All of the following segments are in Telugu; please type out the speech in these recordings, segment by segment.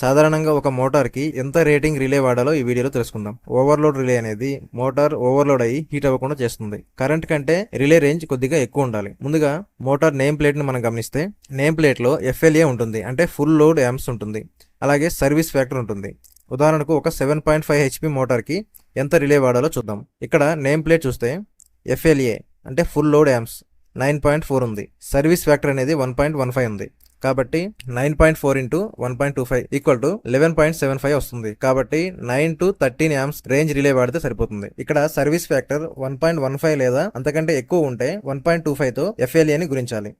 సాధారణంగా ఒక మోటార్కి ఎంత రేటింగ్ రిలే వాడాలో ఈ వీడియోలో తెలుసుకుందాం. ఓవర్లోడ్ రిలే అనేది మోటార్ ఓవర్లోడ్ అయ్యి హీట్ అవ్వకుండా చేస్తుంది. కరెంట్ కంటే రిలే రేంజ్ కొద్దిగా ఎక్కువ ఉండాలి. ముందుగా మోటార్ నేమ్ ప్లేట్ని మనం గమనిస్తే నేమ్ ప్లేట్లో ఎఫ్ఎల్ఏ ఉంటుంది. అంటే ఫుల్ లోడ్ యామ్స్ ఉంటుంది. అలాగే సర్వీస్ ఫ్యాక్టర్ ఉంటుంది. ఉదాహరణకు ఒక సెవెన్ పాయింట్ ఫైవ్ హెచ్పి మోటార్కి ఎంత రిలే వాడాలో చూద్దాం. ఇక్కడ నేమ్ ప్లేట్ చూస్తే ఎఫ్ఎల్ఏ అంటే full load amps nine point four ఉంది. సర్వీస్ ఫ్యాక్టర్ అనేది వన్ పాయింట్ వన్ ఫైవ్ ఉంది. కాబట్టి nine point four into one point two five equal to eleven point seven five వస్తుంది. కాబట్టి nine to thirteen amps range relay వాడితే సరిపోతుంది. ఇక్కడ service factor one point one five లేదా అంతకంటే ఎక్కువ ఉంటే వన్ పాయింట్ టూ ఫైవ్తో ఎఫ్ఎల్ఏ గురించాలి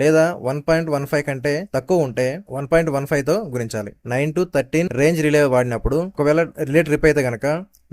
లేదా వన్ పాయింట్ వన్ ఫైవ్ కంటే తక్కువ ఉంటే వన్ పాయింట్ వన్ ఫైవ్తో గురించాలి nine to thirteen range relay వాడినప్పుడు ఒకవేళ రిలే ట్రిప్ అయితే కనుక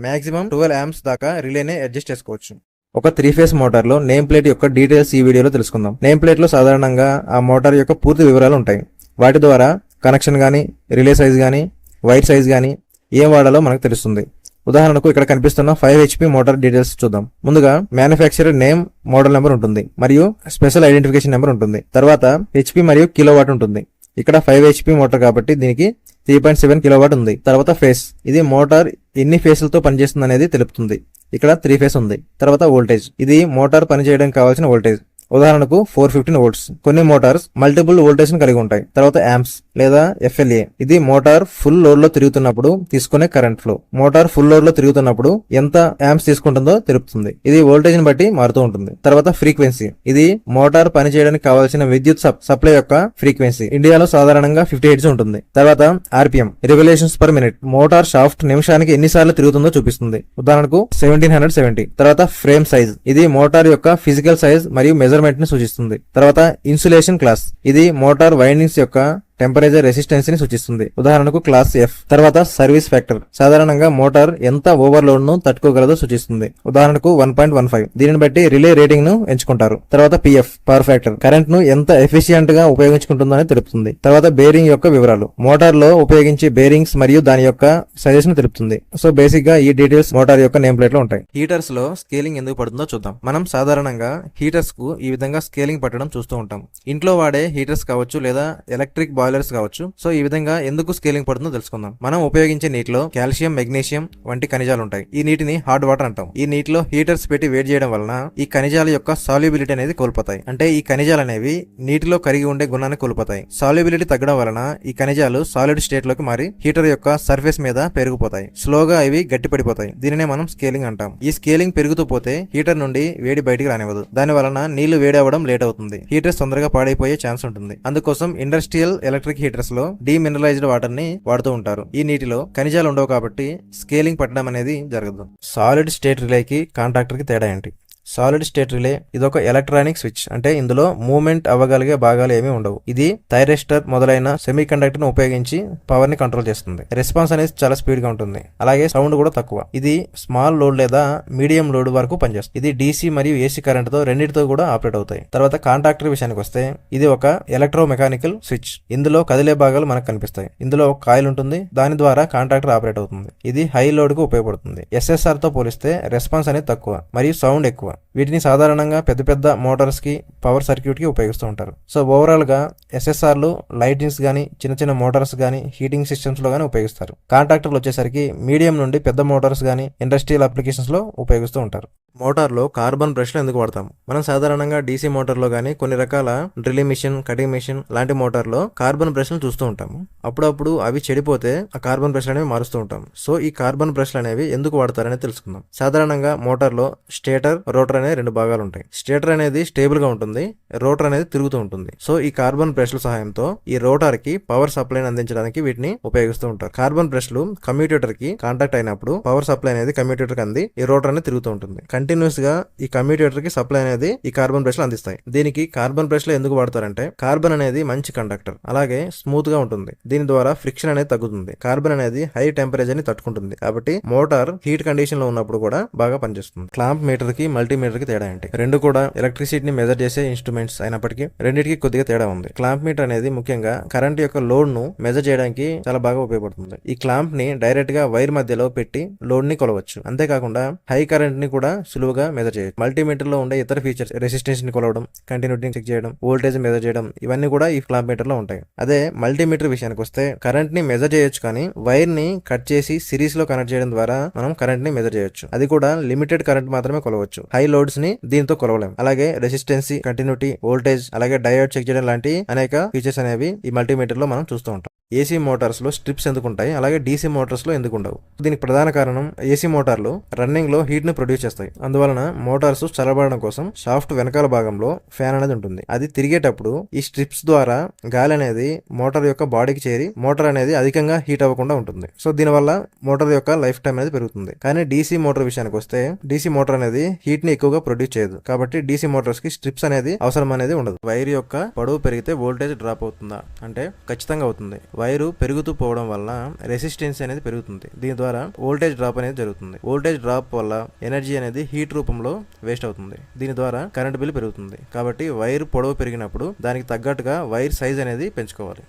మాక్సిమం ట్వెల్వ్ యామ్స్ దాకా రిలేనే అడ్జస్ట్ చేసుకోవచ్చు. ఒక త్రీ ఫేస్ మోటార్లో నేమ్ ప్లేట్ యొక్క డీటెయిల్స్ ఈ వీడియోలో తెలుసుకుందాం. నేమ్ ప్లేట్లో సాధారణంగా ఆ మోటార్ యొక్క పూర్తి వివరాలు ఉంటాయి. వాటి ద్వారా కనెక్షన్ కానీ రిలే సైజ్ కానీ వైర్ సైజ్ కానీ ఏం వాడాలో మనకు తెలుస్తుంది. ఉదాహరణకు ఇక్కడ కనిపిస్తున్న ఫైవ్ హెచ్పి మోటార్ డీటెయిల్స్ చూద్దాం. ముందుగా మ్యానుఫ్యాక్చరర్ నేమ్ మోడల్ నెంబర్ ఉంటుంది. మరియు స్పెషల్ ఐడెంటిఫికేషన్ నెంబర్ ఉంటుంది. తర్వాత హెచ్పి మరియు కిలోవాట్ ఉంటుంది. ఇక్కడ ఫైవ్ హెచ్పి మోటార్ కాబట్టి దీనికి త్రీ పాయింట్ సెవెన్ కిలోవాట్ ఉంది. తర్వాత ఫేస్ ఇది మోటార్ ఎన్ని ఫేస్లతో పనిచేస్తుంది అనేది తెలుపుతుంది. ఇక్కడ త్రీ ఫేస్ ఉంది. తర్వాత వోల్టేజ్ ఇది మోటార్ పనిచేయడానికి కావాల్సిన వోల్టేజ్ ఉదాహరణకు ఫోర్ ఫిఫ్టీన్ వోల్ట్స్ కొన్ని మోటార్స్ మల్టిపుల్ వోల్టేజ్ కలిగి ఉంటాయి. తర్వాత యాంప్స్ లేదా ఎఫ్ఎల్ఏ ఇది మోటార్ ఫుల్ లోడ్లో తిరుగుతున్నప్పుడు తీసుకునే కరెంట్ ఫ్లో మోటార్ ఫుల్ లోడ్లో తిరుగుతున్నప్పుడు ఎంత యాంప్స్ తీసుకుంటుందో తెలుపుతుంది. ఇది వోల్టేజ్ని బట్టి మారుతూ ఉంటుంది. తర్వాత ఫ్రీక్వెన్సీ ఇది మోటార్ పనిచేయడానికి కావాల్సిన విద్యుత్ సప్- సప్లై యొక్క ఫ్రీక్వెన్సీ ఇండియాలో సాధారణంగా ఫిఫ్టీ హెడ్స్ ఉంటుంది. తర్వాత RPM regulations per minute motor shaft నిమిషానికి ఎన్నిసార్లు తిరుగుతుందో చూపిస్తుంది. ఉదాహరణకు సెవెంటీన్ హండ్రెడ్ సెవెంటీ తర్వాత ఫ్రేమ్ సైజ్ ఇది మోటార్ యొక్క ఫిజికల్ సైజ్ మరియు మెజర్ మెజర్మెంట్ని సూచిస్తుంది. తర్వాత ఇన్సులేషన్ క్లాస్ ఇది మోటార్ వైండింగ్స్ యొక్క టెంపరేచర్ రెసిస్టెన్స్ని సూచిస్తుంది. ఉదాహరణకు క్లాస్ ఎఫ్ తర్వాత సర్వీస్ ఫ్యాక్టర్. సాధారణంగా మోటార్ ఎంత ఓవర్లోడ్ను తట్టుకోగలదో సూచిస్తుంది. ఉదాహరణకు వన్ పాయింట్ వన్ ఫైవ్. దీనిని బట్టి రిలే రేటింగ్ను ఎంచుకుంటారు. తర్వాత పిఎఫ్ పవర్ ఫ్యాక్టర్ కరెంట్ను ఎంత ఎఫిషియంట్గా ఉపయోగించుకుంటుందో అని తెలుపుతుంది. తర్వాత బేరింగ్ యొక్క వివరాలు. మోటార్లో ఉపయోగించే బేరింగ్స్ మరియు దాని యొక్క సజెషన్ను తెలుపుతుంది. సో బేసిక్గా ఈ డీటెయిల్స్ మోటార్ యొక్క నేమ్ ప్లేట్లో ఉంటాయి. హీటర్స్లో స్కేలింగ్ ఎందుకు పడుతుందో చూద్దాం. మనం సాధారణంగా హీటర్స్కు ఈ విధంగా స్కేలింగ్ పట్టడం చూస్తూ ఉంటాం. ఇంట్లో వాడే హీటర్స్ కావచ్చు లేదా ఎలక్ట్రిక్ బాయిలర్స్ కావచ్చు. సో ఈ విధంగా ఎందుకు స్కేలింగ్ పడుతుందో తెలుసుకుందాం. మనం ఉపయోగించే నీటిలో కాల్షియం మెగ్నీషియం వంటి ఖనిజాలు ఉంటాయి. ఈ నీటిని హార్డ్ వాటర్ అంటాం. ఈ నీటిలో హీటర్స్ పెట్టి వేడి చేయడం వలన ఈ ఖనిజాల యొక్క సాల్యుబిలిటీ అనేది కోల్పోతాయి. అంటే ఈ ఖనిజాలు అనేవి నీటిలో కరిగి ఉండే గుణాన్ని కోల్పోతాయి. సాల్యుబిలిటీ తగ్గడం వలన ఈ ఖనిజాలు సాలిడ్ స్టేట్లోకి మారి హీటర్ యొక్క సర్ఫేస్ మీద పెరిగిపోతాయి. స్లోగా ఇవి గట్టిపడిపోతాయి. దీనినే మనం స్కేలింగ్ అంటాం. ఈ స్కేలింగ్ పెరుగుతూ పోతే హీటర్ నుండి వేడి బయటికి రానివ్వదు. దాని వలన నీళ్ళు వేడి అవ్వడం లేట్ అవుతుంది. హీటర్స్ తొందరగా పాడైపోయే ఛాన్స్ ఉంటుంది. అందుకోసం ఇండస్ట్రియల్ ఎలక్ట్రిక్ హీటర్స్లో డీమినరలైజ్డ్ వాటర్ని వాడుతూ ఉంటారు. ఈ నీటిలో ఖనిజాలు ఉండవు కాబట్టి స్కేలింగ్ పట్టడం అనేది జరగదు. సాలిడ్ స్టేట్ రిలేకి కాంట్రాక్టర్కి తేడా ఏంటి? సాలిడ్ స్టేట్ రిలే ఇదొక ఎలక్ట్రానిక్ స్విచ్. అంటే ఇందులో మూవ్మెంట్ అవ్వగలిగే భాగాలు ఏమీ ఉండవు. ఇది థైరెస్టర్ మొదలైన సెమీ కండక్టర్ను ఉపయోగించి పవర్ని కంట్రోల్ చేస్తుంది. రెస్పాన్స్ అనేది చాలా స్పీడ్గా ఉంటుంది. అలాగే సౌండ్ కూడా తక్కువ. ఇది స్మాల్ లోడ్ లేదా మీడియం లోడ్ వరకు పనిచేస్తుంది. ఇది డీసీ మరియు ఏసీ కరెంట్తో రెండింటితో కూడా ఆపరేట్ అవుతాయి. తర్వాత కాంట్రాక్టర్ విషయానికి వస్తే ఇది ఒక ఎలక్ట్రో మెకానికల్ స్విచ్. ఇందులో కదిలే భాగాలు మనకు కనిపిస్తాయి. ఇందులో ఒక కాయిల్ ఉంటుంది. దాని ద్వారా కాంట్రాక్టర్ ఆపరేట్ అవుతుంది. ఇది హై లోడ్కు ఉపయోగపడుతుంది ఎస్ఎస్ఆర్తో పోలిస్తే రెస్పాన్స్ అనేది తక్కువ మరియు సౌండ్ ఎక్కువ. వీటిని సాధారణంగా పెద్ద పెద్ద మోటార్స్కి పవర్ సర్క్యూట్కి ఉపయోగిస్తూ ఉంటారు. సో ఓవరాల్గా ఎస్ఎస్ఆర్లు లైటింగ్స్ కానీ చిన్న చిన్న మోటార్స్ కానీ హీటింగ్ సిస్టమ్స్లో కానీ ఉపయోగిస్తారు. కాంట్రాక్టర్లు వచ్చేసరికి మీడియం నుండి పెద్ద మోటార్స్ కానీ ఇండస్ట్రియల్ అప్లికేషన్స్లో ఉపయోగిస్తూ ఉంటారు. మోటార్లో కార్బన్ బ్రష్లు ఎందుకు వాడతాం? మనం సాధారణంగా డీసీ మోటార్లో కానీ కొన్ని రకాల డ్రిల్లింగ్ మిషన్ కటింగ్ మిషన్ లాంటి మోటార్లో కార్బన్ బ్రష్లు చూస్తూ ఉంటాము. అప్పుడప్పుడు అవి చెడిపోతే ఆ కార్బన్ బ్రష్లు అనేవి మారుస్తూ ఉంటాం. సో ఈ కార్బన్ బ్రష్లు అనేవి ఎందుకు వాడతారని తెలుసుకుందాం. సాధారణంగా మోటార్లో స్టేటర్ రోటర్ అనే రెండు భాగాలు ఉంటాయి. స్టేటర్ అనేది స్టేబుల్గా ఉంటుంది రోటర్ అనేది తిరుగుతూ ఉంటుంది. సో ఈ కార్బన్ బ్రష్ల సహాయంతో ఈ రోటర్కి పవర్ సప్లైని అందించడానికి వీటిని ఉపయోగిస్తూ ఉంటారు. కార్బన్ బ్రష్లు కమ్యూటేటర్కి కాంటాక్ట్ అయినప్పుడు పవర్ సప్లై అనేది కమ్యూటేటర్కి అంది ఈ రోటర్ అనేది తిరుగుతూ ఉంటుంది. కంటిన్యూస్గా ఈ కమ్యూటేటర్కి సప్లై అనేది ఈ కార్బన్ బ్రష్లు అందిస్తాయి. దీనికి కార్బన్ బ్రష్లు ఎందుకు వాడతారంటే కార్బన్ అనేది మంచి కండక్టర్ అలాగే స్మూత్గా ఉంటుంది. దీని ద్వారా ఫ్రిక్షన్ అనేది తగ్గుతుంది. కార్బన్ అనేది హై టెంపరేచర్ని తట్టుకుంటుంది. కాబట్టి మోటార్ హీట్ కండిషన్లో ఉన్నప్పుడు కూడా బాగా పనిచేస్తుంది. క్లాంప్ మీటర్కి మల్టీమీటర్కి తేడా ఏంటి? రెండు కూడా ఎలక్ట్రిసిటీని మెజర్ చేసే ఇన్స్ట్రుమెంట్స్ అయినప్పటికీ రెండింటికి కొద్దిగా తేడా ఉంది. క్లాంప్ మీటర్ అనేది ముఖ్యంగా కరెంట్ యొక్క లోడ్ను మెజర్ చేయడానికి చాలా బాగా ఉపయోగపడుతుంది. ఈ క్లాంప్ని డైరెక్ట్గా వైర్ మధ్యలో పెట్టి లోడ్ని కొలవచ్చు. అంతేకాకుండా హై కరెంట్ని కూడా సులువుగా మెజర్ చేయొచ్చు. మల్టీమీటర్లో ఉండే ఇతర ఫీచర్స్ రెసిస్టెన్స్ని కొలవడం కంటిన్యూటీ చెక్ చేయడం వోల్టేజ్ మెజర్ చేయడం ఇవన్నీ కూడా ఈ క్లాంప్ మీటర్లో ఉంటాయి. అదే మల్టీమీటర్ విషయానికి వస్తే కరెంట్ని మెజర్ చేయొచ్చు కానీ వైర్ని కట్ చేసి సిరీస్లో కనెక్ట్ చేయడం ద్వారా మనం కరెంట్ని మెజర్ చేయొచ్చు. అది కూడా లిమిటెడ్ కరెంట్ మాత్రమే కొలవచ్చు. హై లోడ్స్ని దీంతో కొలవలేం. అలాగే రెసిస్టెన్సీ కంటిన్యూటీ వోల్టేజ్ అలాగే డయోడ్ చెక్ చేయడం లాంటి అనేక ఫీచర్స్ అనేవి ఈ మల్టీమీటర్లో మనం చూస్తూ ఉంటాం. ఏసీ మోటార్స్లో స్ట్రిప్స్ ఎందుకు ఉంటాయి అలాగే డీసీ మోటార్స్లో ఎందుకు ఉండవు దీనికి ప్రధాన కారణం ఏసీ మోటార్లు రన్నింగ్లో హీట్ను ప్రొడ్యూస్ చేస్తాయి. అందువలన మోటార్స్ చల్లబడడం కోసం షాఫ్ట్ వెనకాల భాగంలో ఫ్యాన్ అనేది ఉంటుంది. అది తిరిగేటప్పుడు ఈ స్ట్రిప్స్ ద్వారా గాలి అనేది మోటార్ యొక్క బాడీకి చేరి మోటార్ అనేది అధికంగా హీట్ అవ్వకుండా ఉంటుంది. సో దీనివల్ల మోటార్ యొక్క లైఫ్ టైం అనేది పెరుగుతుంది. కానీ డీసీ మోటార్ విషయానికి వస్తే డీసీ మోటార్ అనేది హీట్ని ఎక్కువగా ప్రొడ్యూస్ చేయదు. కాబట్టి డీసీ మోటార్స్కి స్ట్రిప్స్ అనేది అవసరం అనేది ఉండదు. వైర్ యొక్క పొడవు పెరిగితే వోల్టేజ్ డ్రాప్ అవుతుందా? అంటే ఖచ్చితంగా అవుతుంది. వైరు పెరుగుతూ పోవడం వల్ల రెసిస్టెన్స్ అనేది పెరుగుతుంది. దీని ద్వారా వోల్టేజ్ డ్రాప్ అనేది జరుగుతుంది. వోల్టేజ్ డ్రాప్ వల్ల ఎనర్జీ అనేది హీట్ రూపంలో వేస్ట్ అవుతుంది. దీని ద్వారా కరెంట్ బిల్ పెరుగుతుంది. కాబట్టి వైర్ పొడవు పెరిగినప్పుడు దానికి తగ్గట్టుగా వైర్ సైజ్ అనేది పెంచుకోవాలి.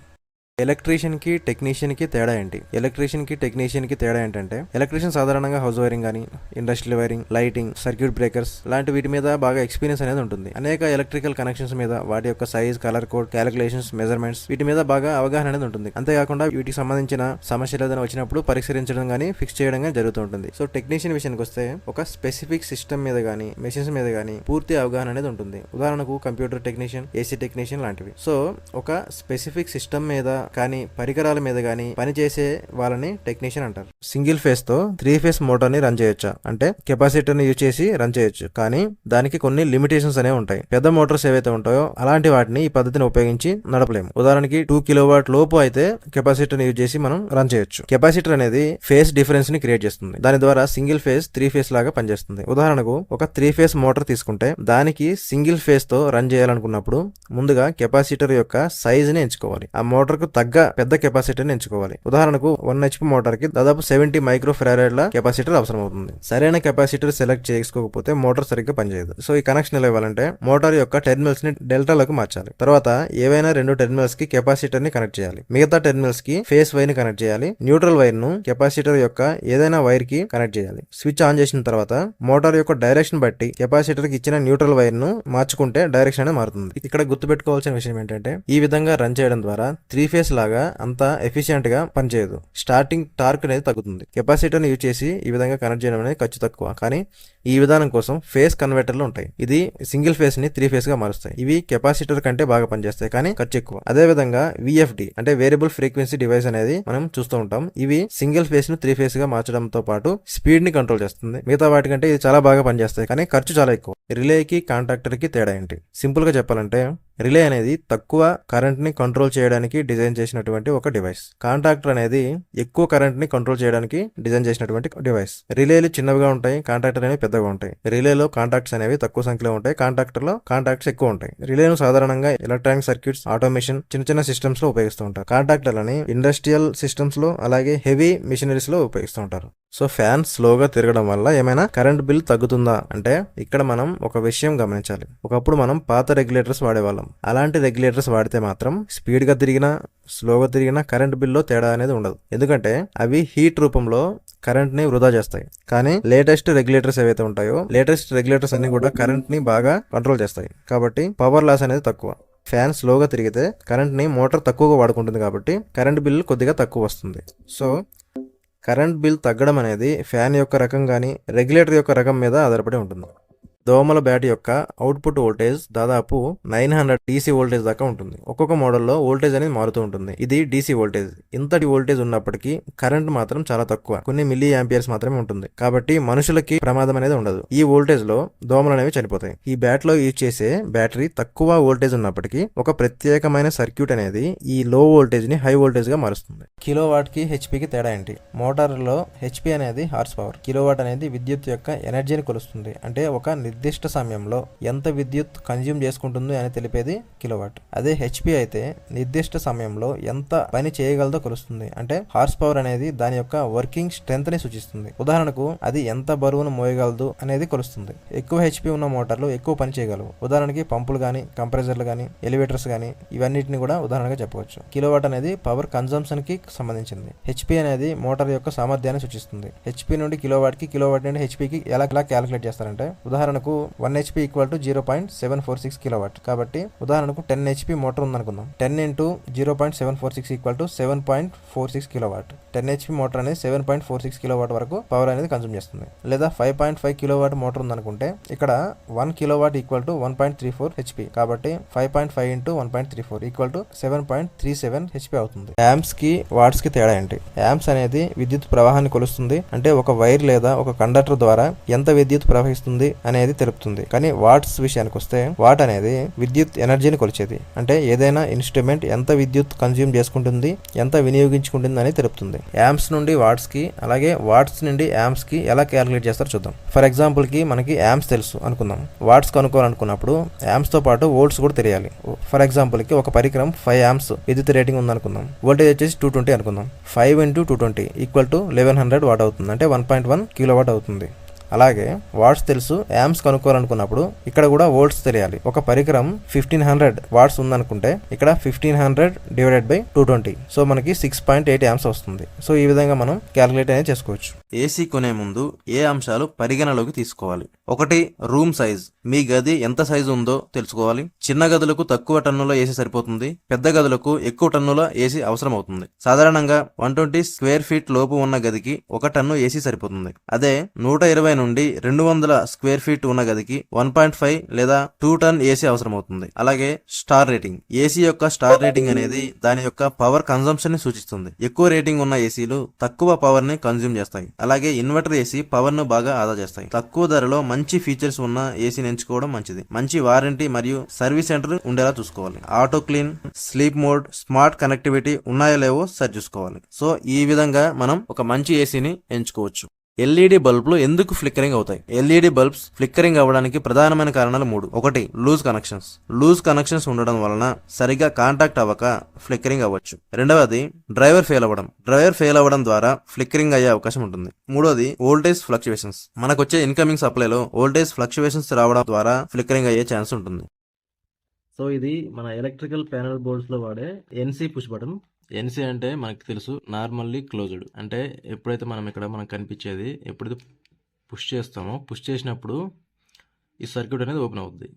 ఎలక్ట్రీషియన్కి టెక్నీషియన్కి తేడా ఏంటి? ఎలక్ట్రీషియన్కి టెక్నీషియన్కి తేడా ఏంటంటే ఎలక్ట్రీషియన్ సాధారణంగా హౌస్ వైరింగ్ కానీ industrial wiring lighting circuit breakers లాంటి వీటి మీద బాగా ఎక్స్పీరియన్స్ అనేది ఉంటుంది. అనేక ఎలక్ట్రికల్ కనెక్షన్స్ మీద వాటి యొక్క size colour code calculations measurements వీటి మీద బాగా అవగాహన అనేది ఉంటుంది. అంతేకాకుండా వీటికి సంబంధించిన సమస్యలు ఏదైనా వచ్చినప్పుడు పరిష్కరించడం కానీ ఫిక్స్ చేయడం కానీ జరుగుతూ ఉంటుంది సో టెక్నీషియన్ విషయానికి వస్తే ఒక స్పెసిఫిక్ సిస్టమ్ మీద కానీ మెషిన్స్ మీద కానీ పూర్తి అవగాహన అనేది ఉంటుంది. ఉదాహరణకు కంప్యూటర్ టెక్నీషియన్ ఏసీ టెక్నీషియన్ లాంటివి. సో ఒక స్పెసిఫిక్ సిస్టమ్ మీద కానీ పరికరాల మీద కానీ పనిచేసే వాళ్ళని టెక్నీషియన్ అంటారు. సింగిల్ ఫేస్తో త్రీ ఫేస్ మోటార్ని రన్ చేయొచ్చా? అంటే కెపాసిటర్ని యూజ్ చేసి రన్ చేయొచ్చు. కానీ దానికి కొన్ని లిమిటేషన్స్ అనేవి ఉంటాయి. పెద్ద మోటార్స్ ఏవైతే ఉంటాయో అలాంటి వాటిని ఈ పద్ధతిని ఉపయోగించి నడపలేము. ఉదాహరణకి టూ కిలో వాట్ లోపు అయితే కెపాసిటర్ని యూజ్ చేసి మనం రన్ చేయొచ్చు. కెపాసిటర్ అనేది ఫేస్ డిఫరెన్స్ని క్రియేట్ చేస్తుంది. దాని ద్వారా సింగిల్ ఫేస్ త్రీ ఫేస్ లాగా పనిచేస్తుంది. ఉదాహరణకు ఒక త్రీ ఫేస్ మోటార్ తీసుకుంటే దానికి సింగిల్ ఫేస్తో రన్ చేయాలనుకున్నప్పుడు ముందుగా కెపాసిటర్ యొక్క సైజ్ని ఎంచుకోవాలి. ఆ మోటార్కు తగ్గ పెద్ద కెపాసిటీని ఎంచుకోవాలి. ఉదాహరణకు వన్ హెచ్పి మోటార్కి దాదాపు సెవెంటీ మైక్రో ఫెరారైడ్ల కెపాసిటర్ అవసరం అవుతుంది సరైన కెపాసిటర్ సెలెక్ట్ చేసుకోకపోతే మోటార్ సరిగ్గా పనిచేయదు. సో ఈ కనెక్షన్ ఎలా ఇవ్వాలంటే మోటార్ యొక్క టెర్మినల్స్ని డెల్టాలకు మార్చాలి. తర్వాత ఏవైనా రెండు టెర్మినల్స్కి కెపాసిటర్ని కనెక్ట్ చేయాలి. మిగతా టెర్మినల్స్కి ఫేస్ వైర్ని కనెక్ట్ చేయాలి. న్యూట్రల్ వైర్ను కెపాసిటర్ యొక్క ఏదైనా వైర్కి కనెక్ట్ చేయాలి. స్విచ్ ఆన్ చేసిన తర్వాత మోటార్ యొక్క డైరెక్షన్ బట్టి కెపాసిటర్కి ఇచ్చిన న్యూట్రల్ వైర్ను మార్చుకుంటే డైరెక్షన్ అనేది మారుతుంది. ఇక్కడ గుర్తుపెట్టుకోవాల్సిన విషయం ఏంటంటే ఈ విధంగా రన్ చేయడం ద్వారా త్రీ ఫేస్ లాగా అంత ఎఫిషియెంట్గా పనిచేయదు. స్టార్టింగ్ టార్క్ అనేది తగ్గుతుంది. కెపాసిటర్ని యూజ్ చేసి ఈ విధంగా కనెక్ట్ చేయడం అనేది ఖర్చు తక్కువ. కానీ ఈ విధానం కోసం ఫేస్ కన్వర్టర్లు ఉంటాయి. ఇది సింగిల్ ఫేస్ని త్రీ ఫేస్గా మారుస్తాయి. ఇవి కెపాసిటర్ కంటే బాగా పనిచేస్తాయి కానీ ఖర్చు ఎక్కువ. అదే విధంగా విఎఫ్డి అంటే వేరియబుల్ ఫ్రీక్వెన్సీ డివైస్ అనేది మనం చూస్తూ ఉంటాం. ఇవి సింగిల్ ఫేస్ను త్రీ ఫేస్గా మార్చడంతో పాటు స్పీడ్ని కంట్రోల్ చేస్తుంది. మిగతా వాటికంటే ఇది చాలా బాగా పనిచేస్తాయి కానీ ఖర్చు చాలా ఎక్కువ. రిలేకి కాంట్రాక్టర్కి తేడా ఏంటి? సింపుల్గా చెప్పాలంటే రిలే అనేది తక్కువ కరెంట్ని కంట్రోల్ చేయడానికి డిజైన్ చేసినటువంటి ఒక డివైస్ కాంట్రాక్టర్ అనేది ఎక్కువ కరెంట్ని కంట్రోల్ చేయడానికి డిజైన్ చేసినటువంటి డివైస్ రిలేలు చిన్నవిగా ఉంటాయి కాంట్రాక్టర్ అనేవి పెద్దగా ఉంటాయి. రిలేలో కాంటాక్ట్స్ అనేవి తక్కువ సంఖ్యలో ఉంటాయి. కాంటాక్టర్లో కాంటాక్ట్స్ ఎక్కువ ఉంటాయి. రిలేను సాధారణంగా ఎలక్ట్రానిక్ సర్క్యూట్స్ ఆటోమేషన్ చిన్న చిన్న సిస్టమ్స్లో ఉపయోగిస్తూ ఉంటారు. కాంటాక్టర్లని ఇండస్ట్రియల్ సిస్టమ్స్లో అలాగే హెవీ మిషనరీస్లో ఉపయోగిస్తూ ఉంటారు. సో ఫ్యాన్ స్లోగా తిరగడం వల్ల ఏమైనా కరెంట్ బిల్ తగ్గుతుందా అంటే ఇక్కడ మనం ఒక విషయం గమనించాలి. ఒకప్పుడు మనం పాత రెగ్యులేటర్స్ వాడేవాళ్ళం. అలాంటి రెగ్యులేటర్స్ వాడితే మాత్రం స్పీడ్గా తిరిగిన తిరిగినా స్లోగా తిరిగినా కరెంట్ బిల్లో తేడా అనేది ఉండదు. ఎందుకంటే అవి హీట్ రూపంలో కరెంట్ని వృధా చేస్తాయి. కానీ లేటెస్ట్ రెగ్యులేటర్స్ ఏవైతే ఉంటాయో లేటెస్ట్ రెగ్యులేటర్స్ అన్ని కూడా కరెంట్ని బాగా కంట్రోల్ చేస్తాయి. కాబట్టి పవర్ లాస్ అనేది తక్కువ. ఫ్యాన్ స్లోగా తిరిగితే కరెంట్ని మోటార్ తక్కువగా వాడుకుంటుంది కాబట్టి కరెంట్ బిల్ కొద్దిగా తక్కువ వస్తుంది. సో కరెంట్ బిల్ తగ్గడం అనేది ఫ్యాన్ యొక్క రకం కానీ రెగ్యులేటర్ యొక్క రకం మీద ఆధారపడి ఉంటుంది. దోమల బ్యాట్ యొక్క అవుట్పుట్ వోల్టేజ్ దాదాపు నైన్ హండ్రెడ్ డీసీ వోల్టేజ్ దాకా ఉంటుంది. ఒక్కొక్క మోడల్లో వోల్టేజ్ అనేది మారుతూ ఉంటుంది. ఇది డీసీ వోల్టేజ్ ఇంతటి వోల్టేజ్ ఉన్నప్పటికీ కరెంట్ మాత్రం చాలా తక్కువ. కొన్ని మిల్లీ యాంపియర్స్ మాత్రమే ఉంటుంది. కాబట్టి మనుషులకి ప్రమాదం అనేది ఉండదు. ఈ వోల్టేజ్లో దోమలు అనేవి చనిపోతాయి. ఈ బ్యాట్లో యూజ్ చేసే బ్యాటరీ తక్కువ వోల్టేజ్ ఉన్నప్పటికీ ఒక ప్రత్యేకమైన సర్క్యూట్ అనేది ఈ లో వోల్టేజ్ని హై వోల్టేజ్గా మారుస్తుంది. కిలో వాట్కి హెచ్పికి తేడా ఏంటి? మోటార్లో హెచ్పి అనేది హార్స్ పవర్ కిలో వాట్ అనేది విద్యుత్ యొక్క ఎనర్జీని కొలుస్తుంది. అంటే ఒక నిర్దిష్ట సమయంలో ఎంత విద్యుత్ కన్జ్యూమ్ చేసుకుంటుంది అని తెలిపేది కిలోవాట్. అదే హెచ్పి అయితే నిర్దిష్ట సమయంలో ఎంత పని చేయగలదో కొలుస్తుంది. అంటే హార్స్ పవర్ అనేది దాని యొక్క వర్కింగ్ స్ట్రెంత్ని సూచిస్తుంది. ఉదాహరణకు అది ఎంత బరువును మోయగలదు అనేది కొలుస్తుంది. ఎక్కువ హెచ్పి ఉన్న మోటార్లు ఎక్కువ పని చేయగలవు. ఉదాహరణకి పంపులు కానీ కంప్రెసర్లు కానీ ఎలివేటర్స్ కానీ ఇవన్నిటిని కూడా ఉదాహరణగా చెప్పవచ్చు. కిలోవాట్ అనేది పవర్ కన్జంప్షన్కి సంబంధించింది. హెచ్పి అనేది మోటార్ యొక్క సామర్థ్యాన్ని సూచిస్తుంది. హెచ్పి నుండి కిలోవాట్కి కిలోవాట్ నుండి హెచ్పికి ఎలా ఎలా క్యాలిక్యులేట్ చేస్తారంటే ఉదాహరణకు one HP equal to zero point seven four six kilowatt కాబట్టి ఉదాహరణకు టెన్ హెచ్పి మోటార్ ఉందనుకుందాం. Ten into zero point seven four six equal to seven point four six kilowatt ten HP motor అనేది seven point four six kilowatt వరకు పవర్ అనేది కన్సూమ్ చేస్తుంది. లేదా five point five kilowatt motor ఉందనుకుంటే ఇక్కడ one kilowatt equal to one point three four HP కాబట్టి five point five into one point three four equal to seven point three seven HP అవుతుంది. యామ్స్కి వాట్స్కి తేడా ఏంటి? యామ్స్ అనేది విద్యుత్ ప్రవాహాన్ని కొలుస్తుంది. అంటే ఒక వైర్ లేదా ఒక కండక్టర్ ద్వారా ఎంత విద్యుత్ ప్రవహిస్తుంది అనేది అనేది తెలుపుతుంది. కానీ వాట్స్ విషయానికి వస్తే వాట్ అనేది విద్యుత్ ఎనర్జీని కొలిచేది. అంటే ఏదైనా ఇన్స్ట్రుమెంట్ ఎంత విద్యుత్ కన్జ్యూమ్ చేసుకుంటుంది ఎంత వినియోగించుకుంటుంది అని తెలుపుతుంది. యామ్స్ నుండి వాట్స్కి అలాగే వాట్స్ నుండి యామ్స్కి ఎలా క్యాలిక్యులేట్ చేస్తారో చూద్దాం. ఫర్ ఎగ్జాంపుల్కి మనకి యామ్స్ తెలుసు అనుకుందాం. వాట్స్ కనుక్కోవాలనుకున్నప్పుడు యామ్స్తో పాటు వోల్ట్స్ కూడా తెలియాలి. ఫర్ ఎగ్జాంపుల్కి ఒక పరికరం ఫైవ్ యామ్స్ విద్యుత్ రేటింగ్ ఉందనుకుందాం. వోల్టేజ్ వచ్చేసి టూ ట్వంటీ అనుకుందాం. Five into two twenty equal to eleven hundred watt అవుతుంది. అంటే one point one kilowatt అవుతుంది. అలాగే వాట్స్ తెలుసు యామ్స్ కనుక్కోవాలనుకున్నప్పుడు ఇక్కడ కూడా వోల్ట్స్ తెలియాలి. ఒక పరికరం ఫిఫ్టీన్ హండ్రెడ్ వాట్స్ ఉందనుకుంటే ఇక్కడ fifteen hundred divided by two twenty so మనకి సిక్స్ పాయింట్ ఎయిట్ యామ్స్ వస్తుంది. సో ఈ విధంగా మనం క్యాలిక్యులేట్ అనేది చేసుకోవచ్చు. ఏసీ కొనే ముందు ఏ అంశాలు పరిగణలోకి తీసుకోవాలి? ఒకటి రూమ్ సైజ్ మీ గది ఎంత సైజు ఉందో తెలుసుకోవాలి. చిన్న గదులకు తక్కువ టన్నుల ఏసీ సరిపోతుంది. పెద్ద గదులకు ఎక్కువ టన్నుల ఏసీ అవసరం అవుతుంది సాధారణంగా వన్ ట్వంటీ స్క్వేర్ ఫీట్ లోపు ఉన్న గదికి ఒక టన్ను ఏసీ సరిపోతుంది. అదే నూట ఇరవై నుండి రెండు వందల స్క్వేర్ ఫీట్ ఉన్న గదికి వన్ పాయింట్ ఫైవ్ లేదా టూ టన్ ఏసీ అవసరం అవుతుంది అలాగే స్టార్ రేటింగ్. ఏసీ యొక్క స్టార్ రేటింగ్ అనేది దాని యొక్క పవర్ కన్సంప్షన్ని సూచిస్తుంది. ఎక్కువ రేటింగ్ ఉన్న ఏసీలు తక్కువ పవర్ని కన్జ్యూమ్ చేస్తాయి. అలాగే ఇన్వర్టర్ ఏసీ పవర్ను బాగా ఆదా చేస్తాయి. తక్కువ ధరలో మంచి ఫీచర్స్ ఉన్న ఏసీని ఎంచుకోవడం మంచిది. మంచి వారంటీ మరియు సర్వీస్ సెంటర్ ఉండేలా చూసుకోవాలి. Auto clean sleep mode smart connectivity ఉన్నాయో లేవో సరి చూసుకోవాలి. సో ఈ విధంగా మనం ఒక మంచి ఏసీని ఎంచుకోవచ్చు. ఎల్ఈడి బల్బులు ఎందుకు ఫ్లిక్కరింగ్ అవుతాయి? ఎల్ఈడి బల్బ్స్ ఫ్లిక్కరింగ్ అవ్వడానికి ప్రధానమైన కారణాలు మూడు. ఒకటి లూజ్ కనెక్షన్స్. లూజ్ కనెక్షన్స్ ఉండడం వలన సరిగా కాంటాక్ట్ అవ్వక ఫ్లిక్కరింగ్ అవ్వచ్చు. రెండవది డ్రైవర్ ఫెయిల్ అవ్వడం. డ్రైవర్ ఫెయిల్ అవ్వడం ద్వారా ఫ్లిక్కరింగ్ అయ్యే అవకాశం ఉంటుంది. మూడోది ఓల్టేజ్ ఫ్లక్చువేషన్స్. మనకొచ్చే ఇన్కమింగ్ సప్లైలో ఓల్టేజ్ ఫ్లక్చువేషన్స్ రావడం ద్వారా ఫ్లిక్కరింగ్ అయ్యే ఛాన్స్ ఉంటుంది. సో ఇది మన ఎలక్ట్రికల్ ప్యానల్ బోర్డ్స్లో వాడే ఎన్సీ పుష్ బటన్. ఎన్సీ అంటే మనకు తెలుసు నార్మల్లీ క్లోజ్డ్. అంటే ఎప్పుడైతే మనం ఇక్కడ మనకు కనిపించేది ఎప్పుడైతే పుష్ చేస్తామో పుష్ చేసినప్పుడు ఈ సర్క్యూట్ అనేది ఓపెన్ అవుద్ది.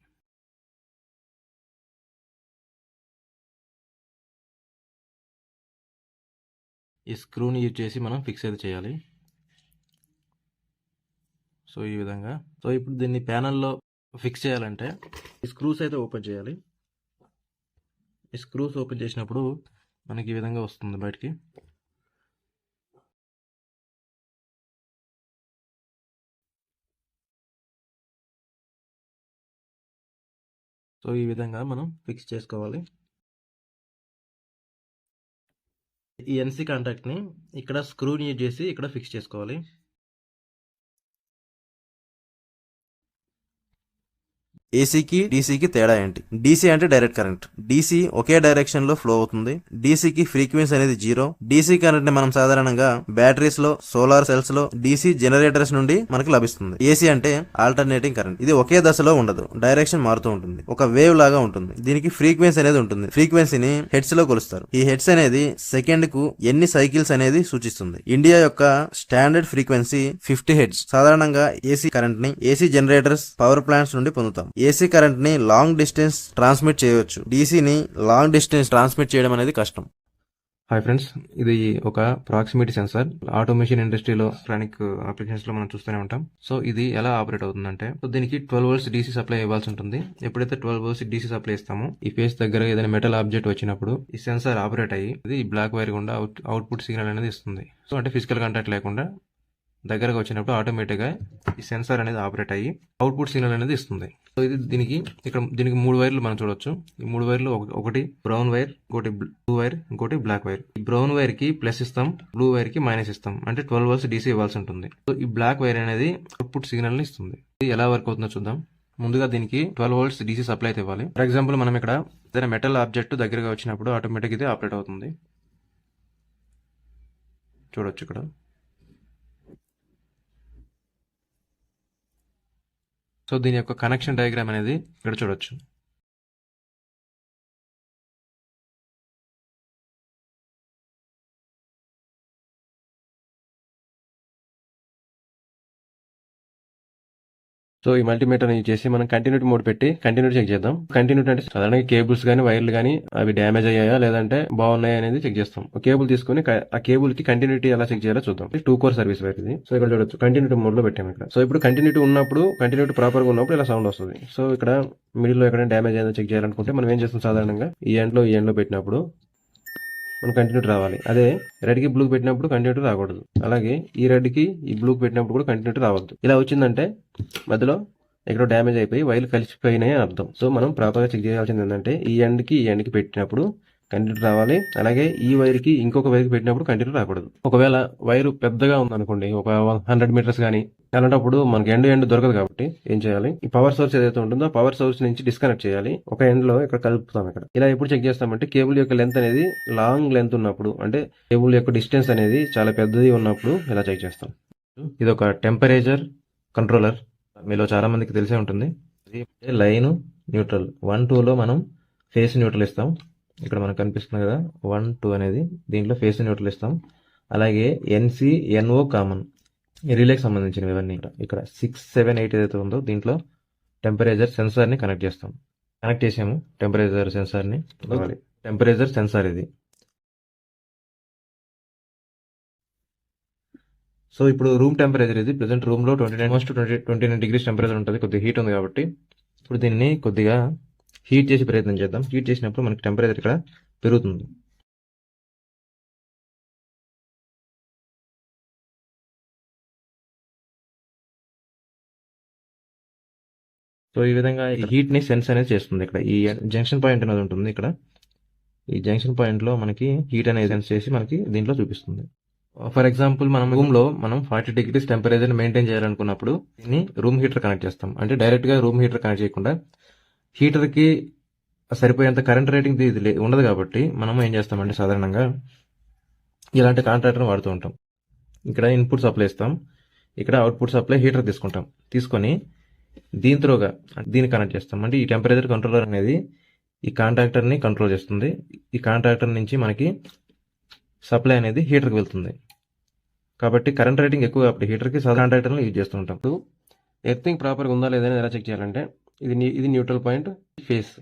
ఈ స్క్రూని యూజ్ చేసి మనం ఫిక్స్ అయితే చేయాలి? సో ఈ విధంగా. సో ఇప్పుడు దీన్ని ప్యానల్లో ఫిక్స్ చేయాలంటే ఈ స్క్రూస్ అయితే ఓపెన్ చేయాలి. ఈ స్క్రూస్ ఓపెన్ చేసినప్పుడు మనకి ఈ విధంగా వస్తుంది బయటికి. సో ఈ విధంగా మనం ఫిక్స్ చేసుకోవాలి. ఈ ఎన్సీ కాంటాక్ట్ని ఇక్కడ స్క్రూని యూజ్ చేసి ఇక్కడ ఫిక్స్ చేసుకోవాలి. ఏసీకి డీసీకి తేడా ఏంటి? డీసీ అంటే డైరెక్ట్ కరెంట్ డీసీ ఒకే డైరెక్షన్లో ఫ్లో అవుతుంది. డీసీకి ఫ్రీక్వెన్సీ అనేది జీరో డీసీ కరెంట్ని మనం సాధారణంగా బ్యాటరీస్లో సోలార్ సెల్స్లో డీసీ జనరేటర్స్ నుండి మనకు లభిస్తుంది. ఏసీ అంటే ఆల్టర్నేటింగ్ కరెంట్ ఇది ఒకే దశలో ఉండదు. డైరెక్షన్ మారుతూ ఉంటుంది. ఒక వేవ్ లాగా ఉంటుంది. దీనికి ఫ్రీక్వెన్సీ అనేది ఉంటుంది. ఫ్రీక్వెన్సీని హెడ్స్లో కొలుస్తారు. ఈ హెడ్స్ అనేది సెకండ్కు ఎన్ని సైకిల్స్ అనేది సూచిస్తుంది. ఇండియా యొక్క స్టాండర్డ్ ఫ్రీక్వెన్సీ ఫిఫ్టీ హెడ్స్ సాధారణంగా ఏసీ కరెంట్ని ఏసీ జనరేటర్స్ పవర్ ప్లాంట్స్ నుండి పొందుతాం. ఏసీ కరెంట్ని లాంగ్ డిస్టెన్స్ ట్రాన్స్మిట్ చేయవచ్చు. డీసీని లాంగ్ డిస్టెన్స్ ట్రాన్స్మిట్ చేయడం అనేది కష్టం. హాయ్ ఫ్రెండ్స్ ఇది ఒక ప్రాక్సిమిటీ సెన్సార్. ఆటోమేషన్ ఇండస్ట్రీలో ఎలక్ట్రానిక్ అప్లికేషన్స్లో మనం చూస్తూనే ఉంటాం. సో ఇది ఎలా ఆపరేట్ అవుతుందంటే సో దీనికి ట్వెల్వ్ వోల్ట్స్ డీసీ సప్లై ఇవ్వాల్సి ఉంటుంది. ఎప్పుడైతే ట్వెల్వ్ వోల్ట్స్ డీసీ సప్లై ఇస్తామో ఈ ఫేస్ దగ్గర ఏదైనా మెటల్ ఆబ్జెక్ట్ వచ్చినప్పుడు ఈ సెన్సార్ ఆపరేట్ అయ్యి ఇది బ్లాక్ వైర్ గుండా అవుట్ అవుట్పుట్ సిగ్నల్ అనేది ఇస్తుంది. సో అంటే ఫిజికల్ కాంటాక్ట్ లేకుండా దగ్గరగా వచ్చినప్పుడు ఆటోమేటిక్గా ఈ సెన్సార్ అనేది ఆపరేట్ అయ్యి అవుట్పుట్ సిగ్నల్ అనేది ఇస్తుంది. సో ఇది దీనికి ఇక్కడ దీనికి మూడు వైర్లు మనం చూడొచ్చు. ఈ మూడు వైర్లు ఒక- ఒకటి బ్రౌన్ వైర్ ఇంకోటి బ్లూ వైర్ ఇంకోటి బ్లాక్ వైర్ ఈ బ్రౌన్ వైర్కి ప్లస్ ఇస్తాం బ్లూ వైర్కి మైనస్ ఇస్తాం. అంటే ట్వెల్వ్ వర్స్ డీసీ ఇవ్వాల్సి ఉంటుంది. సో ఈ బ్లాక్ వైర్ అనేది అవుట్పుట్ సిగ్నల్ని ఇస్తుంది. ఇది ఎలా వర్క్ అవుతుందో చూద్దాం. ముందుగా దీనికి ట్వెల్వ్ వోల్ట్స్ డీసీ సప్లై అయితే ఇవ్వాలి. ఫర్ ఎగ్జాంపుల్ మనం ఇక్కడ ఏదైనా మెటల్ ఆబ్జెక్ట్ దగ్గరగా వచ్చినప్పుడు ఆటోమేటిక్ ఇది ఆపరేట్ అవుతుంది. చూడొచ్చు ఇక్కడ. సో దీని యొక్క కనెక్షన్ డయాగ్రామ్ అనేది ఇక్కడ చూడొచ్చు. సో ఈ మల్టీమీటర్ యూజ్ చేసి మనం కంటిన్యూటీ మోడ్ పెట్టి కంటిన్యూటీ చెక్ చేద్దాం. కంటిన్యూటీ అంటే సాధారణంగా కేబుల్స్ కానీ వైర్లు కానీ అవి డ్యామేజ్ అయ్యాయా లేదంటే బాగున్నాయా అనేది చెక్ చేస్తాం. కేబుల్ తీసుకొని ఆ కేబుల్కి కంటిన్యూటీ ఎలా చెక్ చేయాలో చూద్దాం. టూ కోర్ సర్వీస్ వైర్ ఇది. సో ఇక్కడ చూడొచ్చు కంటిన్యూటీ మోడ్లో పెట్టాము ఇక్కడ. సో ఇప్పుడు కంటిన్యూటీ ఉన్నప్పుడు కంటిన్యూటీ ప్రాపర్గా ఉన్నప్పుడు ఇలా సౌండ్ వస్తుంది. సో ఇక్కడ మిడిల్లో ఎక్కడైనా డ్యామేజ్ అయిందో చెక్ చేయాలనుకుంటే మనం ఏం చేస్తాం సాధారణంగా ఈ ఎండ్లో ఈ ఎండ్లో పెట్టినప్పుడు మనం కంటిన్యూటీ రావాలి. అదే రెడ్కి బ్లూకి పెట్టినప్పుడు కంటిన్యూటీ రాకూడదు. అలాగే ఈ రెడ్కి ఈ బ్లూకి పెట్టినప్పుడు కూడా కంటిన్యూటీ రావద్దు. ఇలా వచ్చిందంటే మధ్యలో ఎక్కడో డ్యామేజ్ అయిపోయి వైర్లు కలిసిపోయినాయి అని అర్థం. సో మనం ప్రాపర్గా చెక్ చేయాల్సింది ఏంటంటే ఈ ఎండ్కి ఈ ఎండ్కి పెట్టినప్పుడు కంటిన్యూ రావాలి. అలాగే ఈ వైర్కి ఇంకొక వైర్కి పెట్టినప్పుడు కంటిన్యూ రాకూడదు. ఒకవేళ వైరు పెద్దగా ఉందనుకోండి ఒక హండ్రెడ్ మీటర్స్ కానీ అలాంటప్పుడు మనకి ఎండ్ ఎండ్ దొరకదు కాబట్టి ఏం చేయాలి? ఈ పవర్ సోర్స్ ఏదైతే ఉంటుందో పవర్ సోర్స్ నుంచి డిస్కనెక్ట్ చేయాలి. ఒక ఎండ్లో ఇక్కడ కలుపుతాం ఇక్కడ. ఇలా ఎప్పుడు చెక్ చేస్తామంటే కేబుల్ యొక్క లెంత్ అనేది లాంగ్ లెంత్ ఉన్నప్పుడు అంటే కేబుల్ యొక్క డిస్టెన్స్ అనేది చాలా పెద్దది ఉన్నప్పుడు ఇలా చెక్ చేస్తాం. ఇది ఒక టెంపరేచర్ కంట్రోలర్. మీలో చాలా మందికి తెలిసే ఉంటుంది. Line neutral. వన్లో మనం ఫేస్ న్యూట్రల్ ఇస్తాం. ఇక్కడ మనకు కనిపిస్తుంది కదా వన్ టూ అనేది దీంట్లో ఫేస్ న్యూట్రల్ ఇస్తాం. అలాగే ఎన్సి ఎన్ఓ కామన్ రిలేకి సంబంధించినవి ఇవన్నీ ఇక్కడ. సిక్స్ సెవెన్ ఎయిట్ ఏదైతే ఉందో దీంట్లో టెంపరేచర్ సెన్సార్ని కనెక్ట్ చేస్తాం. కనెక్ట్ చేసాము టెంపరేచర్ సెన్సార్ని టెంపరేచర్ సెన్సార్ ఇది. సో ఇప్పుడు రూమ్ టెంపరేచర్ ఇది. ప్రజెంట్ రూమ్లో twenty nine most twenty twenty nine degrees temperature ఉంటుంది. కొద్దిగా హీట్ ఉంది కాబట్టి. ఇప్పుడు దీన్ని కొద్దిగా హీట్ చేసే ప్రయత్నం చేద్దాం. హీట్ చేసినప్పుడు మనకి టెంపరేచర్ ఇక్కడ పెరుగుతుంది. సో ఈ విధంగా హీట్ని సెన్స్ అనేది చేస్తుంది ఇక్కడ. ఈ జంక్షన్ పాయింట్ అనేది ఉంటుంది ఇక్కడ. ఈ జంక్షన్ పాయింట్లో మనకి హీట్ అనేది సెన్స్ చేసి మనకి దీంట్లో చూపిస్తుంది. ఫర్ ఎగ్జాంపుల్ మనం రూమ్లో మనం ఫార్టీ డిగ్రీస్ టెంపరేచర్ మెయింటైన్ చేయాలనుకున్నప్పుడు దీన్ని రూమ్ హీటర్ కనెక్ట్ చేస్తాం. అంటే డైరెక్ట్గా రూమ్ హీటర్ కనెక్ట్ చేయకుండా హీటర్కి సరిపోయేంత కరెంట్ రేటింగ్ ఇది లే- ఉండదు కాబట్టి మనం ఏం చేస్తామంటే సాధారణంగా ఇలాంటి కాంట్రాక్టర్ని వాడుతూ ఉంటాం. ఇక్కడ ఇన్పుట్ సప్లై ఇస్తాం. ఇక్కడ అవుట్పుట్ సప్లై హీటర్ తీసుకుంటాం. తీసుకొని దీని త్రోగా దీన్ని కనెక్ట్ చేస్తాం. అంటే ఈ టెంపరేచర్ కంట్రోలర్ అనేది ఈ కాంట్రాక్టర్ని కంట్రోల్ చేస్తుంది. ఈ కాంట్రాక్టర్ నుంచి మనకి సప్లై అనేది హీటర్కి వెళ్తుంది. కాబట్టి కరెంట్ రేటింగ్ ఎక్కువ కాబట్టి హీటర్కి కాంట్రాక్టర్ని యూజ్ చేస్తుంటాం ఎర్థింగ్ ప్రాపర్గా ఉందా లేదా అని ఎలా చెక్ చేయాలంటే ఇది ఇది న్యూట్రల్ పాయింట్ ఫేస్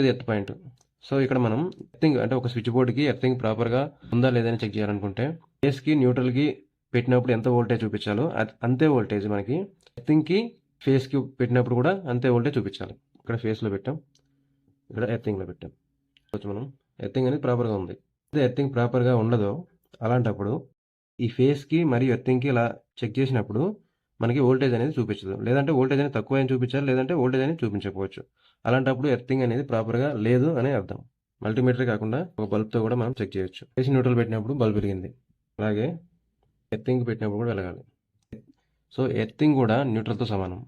ఇది ఎర్త్ పాయింట్ సో ఇక్కడ మనం ఎర్థింగ్ అంటే ఒక స్విచ్ బోర్డ్కి ఎర్థింగ్ ప్రాపర్గా ఉందా లేదా అని చెక్ చేయాలనుకుంటే ఫేస్కి న్యూట్రల్కి పెట్టినప్పుడు ఎంత వోల్టేజ్ చూపించాలో అంతే వోల్టేజ్ మనకి ఎర్థింగ్కి ఫేస్కి పెట్టినప్పుడు కూడా అంతే వోల్టేజ్ చూపించాలి. ఇక్కడ ఫేస్లో పెట్టాం ఇక్కడ ఎర్థింగ్లో పెట్టాం. కొంచెం మనం ఎర్థింగ్ అనేది ప్రాపర్గా ఉంది. అదే ఎర్థింగ్ ప్రాపర్గా ఉండదో అలాంటప్పుడు ఈ ఫేస్కి మరియు ఎర్థింగ్కి ఇలా చెక్ చేసినప్పుడు మనకి ఓల్టేజ్ అనేది చూపించదు. లేదంటే ఓల్టేజ్ అనేది తక్కువ అని చూపించాలి లేదంటే ఓల్టేజ్ అనేది చూపించకపోవచ్చు. అలాంటప్పుడు ఎర్తింగ్ అనేది ప్రాపర్గా లేదు అని అర్థం. మల్టీమీటర్ కాకుండా ఒక బల్బ్తో కూడా మనం చెక్ చేయొచ్చు. ఏసీ న్యూట్రల్ పెట్టినప్పుడు బల్బ్ వెలిగింది. అలాగే ఎర్తింగ్ పెట్టినప్పుడు కూడా వెలగాలి. సో ఎర్తింగ్ కూడా న్యూట్రల్తో సమానం.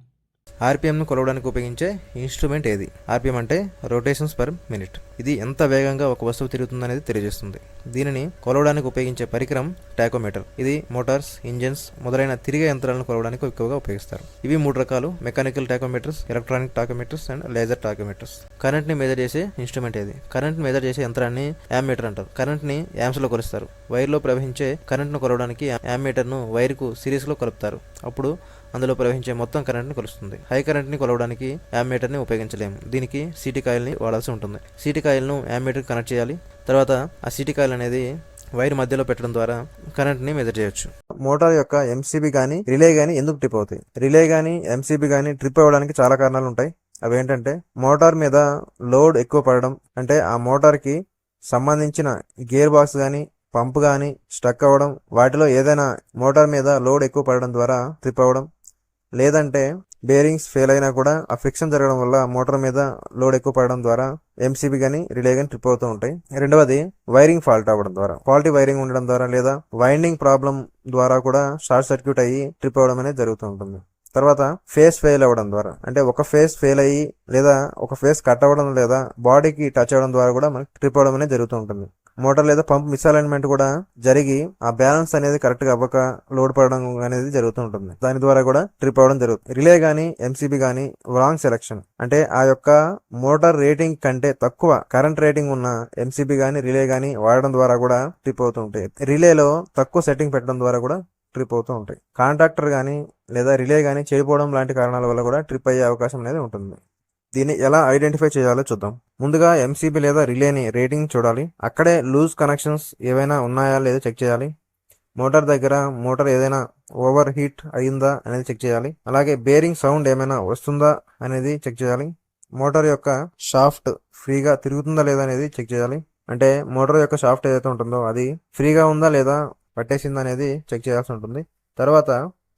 ఆర్పిఎంను కొలవడానికి ఉపయోగించే ఇన్స్ట్రుమెంట్ ఏది? ఆర్పిఎం అంటే రొటేషన్స్ పర్ మినిట్ ఇది ఎంత వేగంగా ఒక వస్తువు తిరుగుతుందనేది తెలియజేస్తుంది. దీనిని కొలవడానికి ఉపయోగించే పరికరం టాకోమీటర్. ఇది మోటార్స్ ఇంజిన్స్ మొదలైన తిరిగే యంత్రాలను కొలవడానికి ఎక్కువగా ఉపయోగిస్తారు. ఇవి మూడు రకాలు. Mechanical tachometers electronic tachometers and laser tachometers కరెంట్ని మెజర్ చేసే ఇన్స్ట్రుమెంట్ ఏది? కరెంట్ మెజర్ చేసే యంత్రాన్ని యామ్మీటర్ అంటారు. కరెంట్ని యామ్స్లో కొలుస్తారు. వైర్లో ప్రవహించే కరెంట్ను కొలవడానికి యామ్ మీటర్ను వైర్కు కలుపుతారు. అప్పుడు అందులో ప్రవహించే మొత్తం కరెంట్ని కొలుస్తుంది. హై కరెంట్ని కొలవడానికి యామ్మీటర్ని ఉపయోగించలేము. దీనికి సిటీ కాయిల్ని వాడాల్సి ఉంటుంది. సిటీ కాయిల్ను యామ్మీటర్కి కనెక్ట్ చేయాలి. తర్వాత ఆ సిటీ కాయిల్ అనేది వైర్ మధ్యలో పెట్టడం ద్వారా కరెంట్ని మెజర్ చేయొచ్చు. మోటార్ యొక్క ఎంసీబీ కానీ రిలే కానీ ఎందుకు ట్రిప్ అవుతాయి? రిలే కానీ ఎంసీబీ కానీ ట్రిప్ అవ్వడానికి చాలా కారణాలు ఉంటాయి. అవి ఏంటంటే మోటార్ మీద లోడ్ ఎక్కువ పడడం అంటే ఆ మోటార్కి సంబంధించిన గేర్ బాక్స్ కానీ పంప్ కానీ స్టక్ అవ్వడం వాటిలో ఏదైనా మోటార్ మీద లోడ్ ఎక్కువ పడడం ద్వారా ట్రిప్ అవ్వడం లేదంటే బేరింగ్స్ ఫెయిల్ అయినా కూడా ఆ ఫ్రిక్షన్ జరగడం వల్ల మోటార్ మీద లోడ్ ఎక్కువ పడడం ద్వారా ఎంసీబీ కానీ రిలే కానీ ట్రిప్ అవుతూ ఉంటాయి. రెండవది వైరింగ్ ఫాల్ట్ అవ్వడం ద్వారా. ఫాల్టీ వైరింగ్ ఉండడం ద్వారా లేదా వైండింగ్ ప్రాబ్లం ద్వారా కూడా షార్ట్ సర్క్యూట్ అయ్యి ట్రిప్ అవ్వడం అనేది జరుగుతూ ఉంటుంది. తర్వాత ఫేస్ ఫెయిల్ అవ్వడం ద్వారా. అంటే ఒక ఫేస్ ఫెయిల్ అయ్యి లేదా ఒక ఫేస్ కట్ అవ్వడం లేదా బాడీకి టచ్ అవ్వడం ద్వారా కూడా మనకి ట్రిప్ అవ్వడం అనేది జరుగుతూ ఉంటుంది. మోటార్ లేదా పంప్ మిస్అలైన్మెంట్ కూడా జరిగి ఆ బ్యాలెన్స్ అనేది కరెక్ట్గా అవ్వక లోడ్ పడడం అనేది జరుగుతూ ఉంటుంది. దాని ద్వారా కూడా ట్రిప్ అవ్వడం జరుగుతుంది. రిలే కానీ ఎంసీబీ కానీ రాంగ్ సెలక్షన్ అంటే ఆ యొక్క మోటార్ రేటింగ్ కంటే తక్కువ కరెంట్ రేటింగ్ ఉన్న ఎంసీబీ కానీ రిలే కానీ వాడడం ద్వారా కూడా ట్రిప్ అవుతూ ఉంటాయి. రిలేలో తక్కువ సెట్టింగ్ పెట్టడం ద్వారా కూడా ట్రిప్ అవుతూ ఉంటాయి. కాంట్రాక్టర్ కానీ లేదా రిలే కానీ చెడిపోవడం లాంటి కారణాల వల్ల కూడా ట్రిప్ అయ్యే అవకాశం అనేది ఉంటుంది. దీన్ని ఎలా ఐడెంటిఫై చేయాలో చూద్దాం. ముందుగా ఎంసీబీ లేదా రిలేని రేటింగ్ చూడాలి. అక్కడే లూజ్ కనెక్షన్స్ ఏవైనా ఉన్నాయా లేదా చెక్ చేయాలి. మోటార్ దగ్గర మోటార్ ఏదైనా ఓవర్ హీట్ అయిందా అనేది చెక్ చేయాలి. అలాగే బేరింగ్ సౌండ్ ఏమైనా వస్తుందా అనేది చెక్ చేయాలి. మోటార్ యొక్క షాఫ్ట్ ఫ్రీగా తిరుగుతుందా లేదా అనేది చెక్ చేయాలి. అంటే మోటార్ యొక్క షాఫ్ట్ ఏదైతే ఉంటుందో అది ఫ్రీగా ఉందా లేదా పట్టేసిందా అనేది చెక్ చేయాల్సి ఉంటుంది. తర్వాత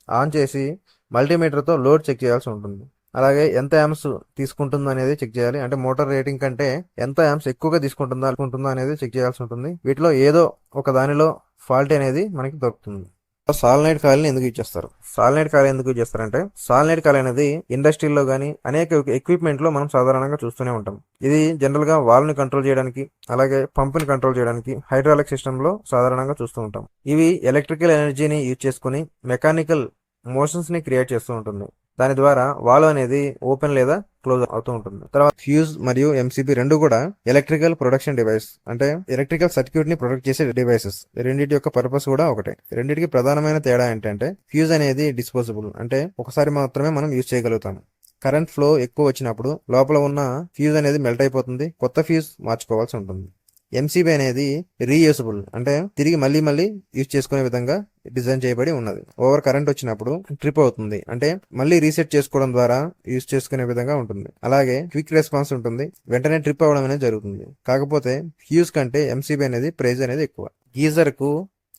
ఆన్ చేసి మల్టీమీటర్తో లోడ్ చెక్ చేయాల్సి ఉంటుంది. అలాగే ఎంత యామ్స్ తీసుకుంటుందో అనేది చెక్ చేయాలి. అంటే మోటార్ రేటింగ్ కంటే ఎంత యామ్స్ ఎక్కువగా తీసుకుంటుందా అనుకుంటుందా అనేది చెక్ చేయాల్సి ఉంటుంది. వీటిలో ఏదో ఒక దానిలో ఫాల్ట్ అనేది మనకి దొరుకుతుంది. సాల్నైట్ కాయల్ని ఎందుకు యూజ్ చేస్తారు? సాల్నైట్ కాయిల్ ఎందుకు యూజ్ చేస్తారంటే సాల్నైట్ కాయిల్ అనేది ఇండస్ట్రీలో కానీ అనేక ఎక్విప్మెంట్లో మనం సాధారణంగా చూస్తూనే ఉంటాం. ఇది జనరల్గా వాల్ని కంట్రోల్ చేయడానికి అలాగే పంపుని కంట్రోల్ చేయడానికి హైడ్రాలిక్ సిస్టంలో సాధారణంగా చూస్తూ ఉంటాం. ఇవి ఎలక్ట్రికల్ ఎనర్జీని యూజ్ చేసుకుని మెకానికల్ మోషన్స్ని క్రియేట్ చేస్తూ ఉంటుంది. దాని ద్వారా వాల్వ్ అనేది ఓపెన్ లేదా క్లోజ్ అవుతూ ఉంటుంది. తర్వాత ఫ్యూజ్ మరియు ఎంసీబీ రెండు కూడా ఎలక్ట్రికల్ ప్రొడక్షన్ డివైస్ అంటే ఎలక్ట్రికల్ సర్క్యూట్ని ప్రొడక్ట్ చేసే డివైసెస్. రెండింటి యొక్క పర్పస్ కూడా ఒకటే. రెండింటికి ప్రధానమైన తేడా ఏంటంటే ఫ్యూజ్ అనేది డిస్పోజబుల్ అంటే ఒకసారి మాత్రమే మనం యూజ్ చేయగలుగుతాం కరెంట్ ఫ్లో ఎక్కువ వచ్చినప్పుడు లోపల ఉన్న ఫ్యూజ్ అనేది మెల్ట్ అయిపోతుంది. కొత్త ఫ్యూజ్ మార్చుకోవాల్సి ఉంటుంది. ఎంసీబీ అనేది రీయూసబుల్ అంటే తిరిగి మళ్ళీ మళ్ళీ యూజ్ చేసుకునే విధంగా డిజైన్ చేయబడి ఉన్నది. ఓవర్ కరెంట్ వచ్చినప్పుడు ట్రిప్ అవుతుంది. అంటే మళ్ళీ రీసెట్ చేసుకోవడం ద్వారా యూజ్ చేసుకునే విధంగా ఉంటుంది. అలాగే క్విక్ రెస్పాన్స్ ఉంటుంది. వెంటనే ట్రిప్ అవ్వడం అనేది జరుగుతుంది. కాకపోతే ఫ్యూజ్ కంటే ఎంసీబీ అనేది ప్రైజ్ అనేది ఎక్కువ. గీజర్కు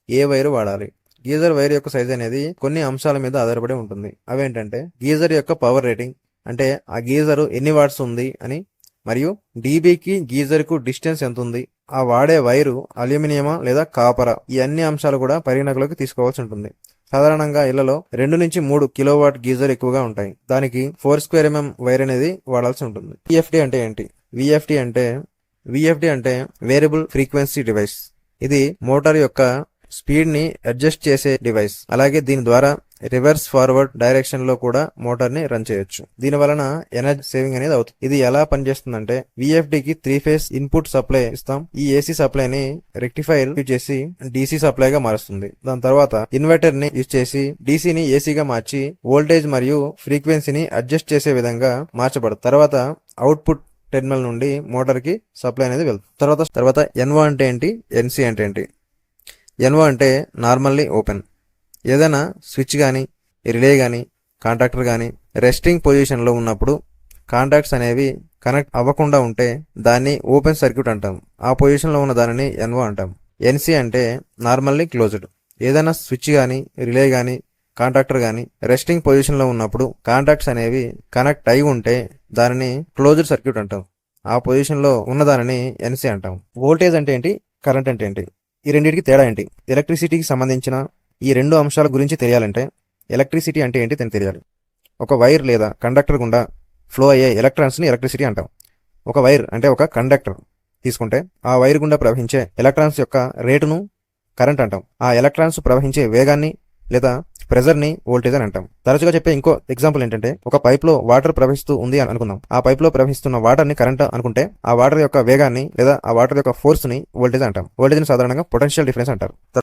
ఏ వైర్ వాడాలి? గీజర్ వైర్ యొక్క సైజ్ అనేది కొన్ని అంశాల మీద ఆధారపడి ఉంటుంది. అవేంటంటే గీజర్ యొక్క పవర్ రేటింగ్ అంటే ఆ గీజర్ ఎన్ని వాట్స్ ఉంది అని మరియు డీబీకి గీజర్కు డిస్టెన్స్ ఎంత ఉంది ఆ వాడే వైరు అల్యూమినియమా లేదా కాపరా ఈ అన్ని అంశాలు కూడా పరిగణలోకి తీసుకోవాల్సి ఉంటుంది. సాధారణంగా ఇళ్ళలో రెండు నుంచి మూడు కిలోవాట్ గీజర్ ఎక్కువగా ఉంటాయి. దానికి ఫోర్ స్క్వేర్ ఎంఎం వైర్ అనేది వాడాల్సి ఉంటుంది. విఎఫ్డి అంటే ఏంటి? విఎఫ్డి అంటే విఎఫ్డి అంటే వేరియబుల్ ఫ్రీక్వెన్సీ డివైస్. ఇది మోటార్ యొక్క స్పీడ్ని అడ్జస్ట్ చేసే డివైస్. అలాగే దీని ద్వారా రివర్స్ ఫార్వర్డ్ డైరెక్షన్లో కూడా మోటార్ని రన్ చేయొచ్చు. దీని వలన ఎనర్జీ సేవింగ్ అనేది అవుతుంది. ఇది ఎలా పనిచేస్తుందంటే విఎఫ్డి కి త్రీ ఫేస్ ఇన్పుట్ సప్లై ఇస్తాం. ఈ ఏసీ సప్లై ని రెక్టిఫైర్ యూజ్ చేసి డీసీ సప్లై గా మారుస్తుంది. దాని తర్వాత ఇన్వర్టర్ని యూజ్ చేసి DC ని ఏసీగా మార్చి వోల్టేజ్ మరియు ఫ్రీక్వెన్సీని అడ్జస్ట్ చేసే విధంగా మార్చబడుతుంది తర్వాత అవుట్పుట్ టెర్మినల్ నుండి మోటార్కి సప్లై అనేది వెళ్తుంది. తర్వాత తర్వాత ఎన్వో అంటే ఏంటి? ఎన్సీ అంటే ఏంటి? ఎన్వో అంటే నార్మల్లీ ఓపెన్ ఏదైనా స్విచ్ కానీ రిలే కానీ కాంటాక్టర్ కానీ రెస్టింగ్ పొజిషన్లో ఉన్నప్పుడు కాంటాక్ట్స్ అనేవి కనెక్ట్ అవ్వకుండా ఉంటే దాన్ని ఓపెన్ సర్క్యూట్ అంటాం. ఆ పొజిషన్లో ఉన్న దానిని ఎన్వో అంటాం. ఎన్సీ అంటే నార్మల్లీ క్లోజ్డ్. ఏదైనా స్విచ్ కానీ రిలే కానీ కాంటాక్టర్ కానీ రెస్టింగ్ పొజిషన్లో ఉన్నప్పుడు కాంటాక్ట్స్ అనేవి కనెక్ట్ అయి ఉంటే దానిని క్లోజ్డ్ సర్క్యూట్ అంటాం. ఆ పొజిషన్లో ఉన్న దానిని ఎన్సీ అంటాం. వోల్టేజ్ అంటే ఏంటి? కరెంట్ అంటే ఏంటి? ఈ రెండింటికి తేడా ఏంటి? ఎలక్ట్రిసిటీకి సంబంధించిన ఈ రెండు అంశాల గురించి తెలియాలంటే ఎలక్ట్రిసిటీ అంటే ఏంటి అని తెలియాలి. ఒక వైర్ లేదా కండక్టర్ గుండా ఫ్లో అయ్యే ఎలక్ట్రాన్స్ని ఎలక్ట్రిసిటీ అంటాం. ఒక వైర్ అంటే ఒక కండక్టర్ తీసుకుంటే ఆ వైర్ గుండా ప్రవహించే ఎలక్ట్రాన్స్ యొక్క రేటును కరెంట్ అంటాం. ఆ ఎలక్ట్రాన్స్ ప్రవహించే వేగాన్ని లేదా ప్రెజర్ని వోల్టేజ్ అని అంటాం. తరచుగా చెప్పే ఇంకో ఎగ్జాంపుల్ ఏంటంటే ఒక పైప్లో వాటర్ ప్రవహిస్తూ ఉంది అని అనుకుందాం. ఆ పైప్లో ప్రవహిస్తున్న వాటర్ని కరెంట్ అనుకుంటే ఆ వాటర్ యొక్క వేగాన్ని లేదా ఆ వాటర్ యొక్క ఫోర్స్ని వోల్టేజ్ అంటాం. వోల్టేజ్ని సాధారణంగా పొటెన్షియల్ డిఫరెన్స్ అంటారు.